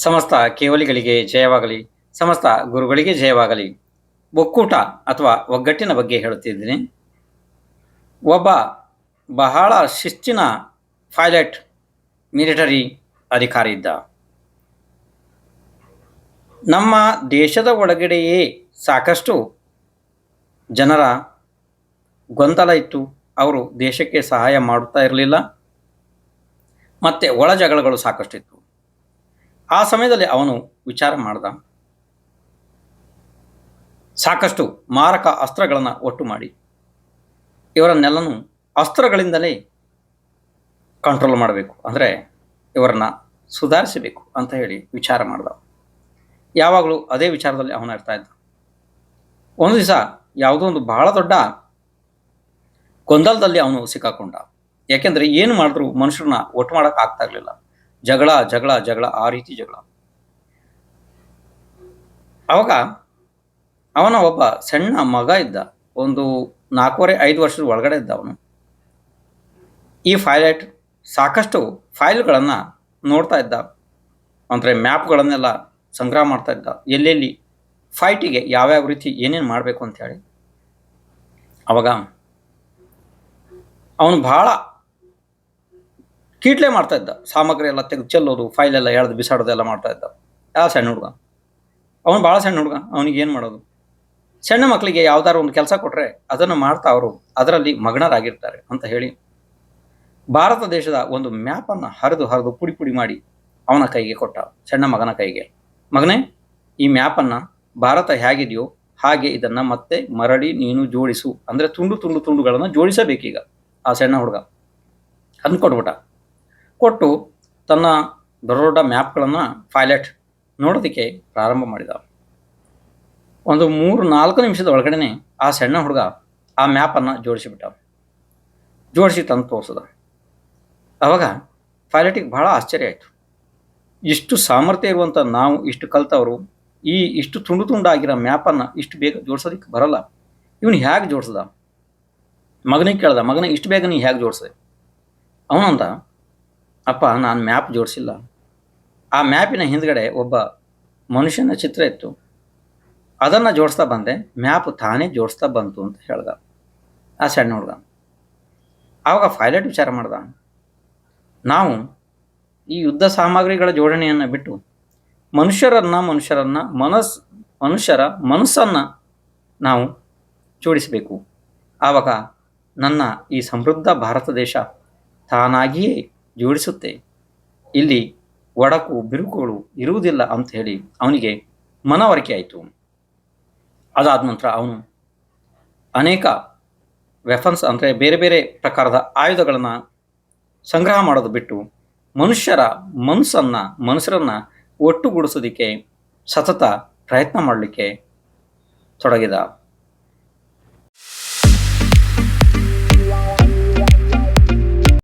ಸಮಸ್ತ ಕೇವಲಿಗಳಿಗೆ ಜಯವಾಗಲಿ, ಸಮಸ್ತ ಗುರುಗಳಿಗೆ ಜಯವಾಗಲಿ. ಒಕ್ಕೂಟ ಅಥವಾ ಒಗ್ಗಟ್ಟಿನ ಬಗ್ಗೆ ಹೇಳುತ್ತಿದ್ದೀನಿ. ಒಬ್ಬ ಬಹಳ ಶಿಸ್ತಿನ ಪೈಲಟ್, ಮಿಲಿಟರಿ ಅಧಿಕಾರಿ ಇದ್ದ. ನಮ್ಮ ದೇಶದ ಒಳಗಡೆಯೇ ಸಾಕಷ್ಟು ಜನರ ಗೊಂದಲ ಇತ್ತು. ಅವರು ದೇಶಕ್ಕೆ ಸಹಾಯ ಮಾಡುತ್ತಾ ಇರಲಿಲ್ಲ. ಮತ್ತು ಒಳ ಜಗಳಗಳು ಸಾಕಷ್ಟಿತ್ತು. ಆ ಸಮಯದಲ್ಲಿ ಅವನು ವಿಚಾರ ಮಾಡ್ದ. ಸಾಕಷ್ಟು ಮಾರಕ ಅಸ್ತ್ರಗಳನ್ನು ಒಟ್ಟು ಮಾಡಿ. ಇವರನ್ನೆಲ್ಲನೂ ಅಸ್ತ್ರಗಳಿಂದಲೇ ಕಂಟ್ರೋಲ್ ಮಾಡಬೇಕು. ಅಂದರೆ ಇವರನ್ನ ಸುಧಾರಿಸಬೇಕು ಅಂತ ಹೇಳಿ ವಿಚಾರ ಮಾಡ್ದ. ಯಾವಾಗಲೂ ಅದೇ ವಿಚಾರದಲ್ಲಿ ಅವನು ಇರ್ತಾ ಇದ್ದ. ಒಂದು ದಿವಸ ಯಾವುದೋ ಒಂದು ಬಹಳ ದೊಡ್ಡ ಗೊಂದಲದಲ್ಲಿ ಅವನು ಸಿಕ್ಕಾಕೊಂಡ. ಯಾಕೆಂದರೆ ಏನು ಮಾಡಿದ್ರು ಮನುಷ್ಯರನ್ನ ಒಟ್ಟು ಮಾಡೋಕ್ಕಾಗ್ತಾ ಇರಲಿಲ್ಲ. ಜಗಳ ಜಗಳ ಜಗಳ, ಆ ರೀತಿ ಜಗಳ. ಅವಾಗ ಅವನ ಒಬ್ಬ ಸಣ್ಣ ಮಗ ಇದ್ದ, ಒಂದು ನಾಲ್ಕೂವರೆ, ಐದು ವರ್ಷದ ಒಳಗಡೆ ಇದ್ದ ಅವನು. ಈ ಫೈಲೈಟ್ ಸಾಕಷ್ಟು ಫೈಲ್ಗಳನ್ನು ನೋಡ್ತಾ ಇದ್ದ. ಅಂದರೆ ಮ್ಯಾಪ್ಗಳನ್ನೆಲ್ಲ ಸಂಗ್ರಹ ಮಾಡ್ತಾ ಇದ್ದ. ಎಲ್ಲೆಲ್ಲಿ ಫೈಟಿಗೆ ಯಾವ್ಯಾವ ರೀತಿ ಏನೇನು ಮಾಡಬೇಕು ಅಂತೇಳಿ ಅವಾಗ ಅವನು ಭಾಳ ಕೀಟ್ಲೆ ಮಾಡ್ತಾ ಇದ್ದ. ಸಾಮಗ್ರಿ ಎಲ್ಲ ತೆಗೆದು ಚೆಲ್ಲೋದು ಫೈಲ್ ಎಲ್ಲ ಎಳ್ದು ಬಿಸಾಡೋದು ಎಲ್ಲ ಮಾಡ್ತಾ ಇದ್ದ. ಯಾವ ಸಣ್ಣ ಹುಡುಗ? ಅವನು ಭಾಳ ಸಣ್ಣ ಹುಡುಗ. ಅವನಿಗೆ ಏನು ಮಾಡೋದು? ಸಣ್ಣ ಮಕ್ಕಳಿಗೆ ಯಾವ್ದಾರು ಒಂದು ಕೆಲಸ ಕೊಟ್ಟರೆ ಅದನ್ನು ಮಾಡ್ತಾ ಅವರು. ಅದರಲ್ಲಿ ಮಗ್ನರಾಗಿರ್ತಾರೆ ಅಂತ ಹೇಳಿ ಭಾರತ ದೇಶದ ಒಂದು ಮ್ಯಾಪನ್ನು ಹರಿದು ಹರಿದು ಪುಡಿ ಪುಡಿ ಮಾಡಿ ಅವನ ಕೈಗೆ ಕೊಟ್ಟ. ಸಣ್ಣ ಮಗನ ಕೈಗೆ. ಮಗನೇ, ಈ ಮ್ಯಾಪನ್ನು ಭಾರತ ಹೇಗಿದೆಯೋ ಹಾಗೆ ಇದನ್ನು ಮತ್ತೆ ಮರಳಿ ನೀನು ಜೋಡಿಸು. ಅಂದರೆ ತುಂಡು ತುಂಡು ತುಂಡುಗಳನ್ನು ಜೋಡಿಸಬೇಕೀಗ ಆ ಸಣ್ಣ ಹುಡುಗ. ಅಂದ್ಕೊಟ್ಬಿಟ್ಟ ಕೊಟ್ಬಿಟ್ಟ ಕೊಟ್ಟು ತನ್ನ ದೊಡ್ಡ ದೊಡ್ಡ ಮ್ಯಾಪ್ಗಳನ್ನು ಫೈಲೆಟ್ ನೋಡೋದಕ್ಕೆ ಪ್ರಾರಂಭ ಮಾಡಿದ ಒಂದು ಮೂರು ನಾಲ್ಕು ನಿಮಿಷದ ಒಳಗಡೆ ಆ ಸಣ್ಣ ಹುಡುಗ ಆ ಮ್ಯಾಪನ್ನು ಜೋಡಿಸಿಬಿಟ್ಟ ಜೋಡಿಸಿ ತಂದು ತೋರಿಸಿದ. ಆವಾಗ ಪೈಲಟಿಗೆ ಬಹಳ ಆಶ್ಚರ್ಯ ಆಯಿತು. ಇಷ್ಟು ಸಾಮರ್ಥ್ಯ ಇರುವಂಥ ನಾವು, ಇಷ್ಟು ಕಲ್ತವರು, ಈ ಇಷ್ಟು ತುಂಡು ತುಂಡಾಗಿರೋ ಮ್ಯಾಪನ್ನು ಇಷ್ಟು ಬೇಗ ಜೋಡಿಸೋದಕ್ಕೆ ಬರಲ್ಲ. ಇವನು ಹೇಗೆ ಜೋಡಿಸ್ದ? ಮಗನಿಗೆ ಕೇಳ್ದ, ಮಗನ, ಇಷ್ಟು ಬೇಗ ನೀ ಹೇಗೆ ಜೋಡಿಸಿದೆ? ಅವನಂದ ಅಪ್ಪ, ನಾನು ಮ್ಯಾಪ್ ಜೋಡಿಸಿಲ್ಲ. ಆ ಮ್ಯಾಪಿನ ಹಿಂದ್ಗಡೆ ಒಬ್ಬ ಮನುಷ್ಯನ ಚಿತ್ರ ಇತ್ತು. ಅದನ್ನು ಜೋಡಿಸ್ತಾ ಬಂದೆ. ಮ್ಯಾಪ್ ತಾನೇ ಜೋಡಿಸ್ತಾ ಬಂತು ಅಂತ ಹೇಳ್ದ. ಆ ಸಣ್ಣ ಹುಡುಗ ಆವಾಗ ಪೈಲಟ್ ವಿಚಾರ ಮಾಡ್ದ. ನಾವು ಈ ಯುದ್ಧ ಸಾಮಗ್ರಿಗಳ ಜೋಡಣೆಯನ್ನು ಬಿಟ್ಟು ಮನುಷ್ಯರನ್ನು ಮನುಷ್ಯರನ್ನು ಮನಸ್, ಮನುಷ್ಯರ ಮನಸ್ಸನ್ನು ನಾವು ಜೋಡಿಸಬೇಕು. ಆವಾಗ ನನ್ನ ಈ ಸಮೃದ್ಧ ಭಾರತ ದೇಶ ತಾನಾಗಿಯೇ ಜೋಡಿಸುತ್ತೆ. ಇಲ್ಲಿ ಒಡಕು, ಬಿರುಕುಗಳು ಇರುವುದಿಲ್ಲ ಅಂತ ಹೇಳಿ ಅವನಿಗೆ ಮನವರಿಕೆ ಆಯಿತು. ಅದಾದ ನಂತರ ಅವನು ಅನೇಕ ವೆಫನ್ಸ್ ಅಂದರೆ ಬೇರೆ ಬೇರೆ ಪ್ರಕಾರದ ಆಯುಧಗಳನ್ನು ಸಂಗ್ರಹ ಮಾಡೋದು ಬಿಟ್ಟು ಮನುಷ್ಯರ ಮನಸ್ಸನ್ನು ಮನುಷ್ಯರನ್ನು ಒಟ್ಟುಗೂಡಿಸೋದಕ್ಕೆ ಸತತ ಪ್ರಯತ್ನ ಮಾಡಲಿಕ್ಕೆ ತೊಡಗಿದ.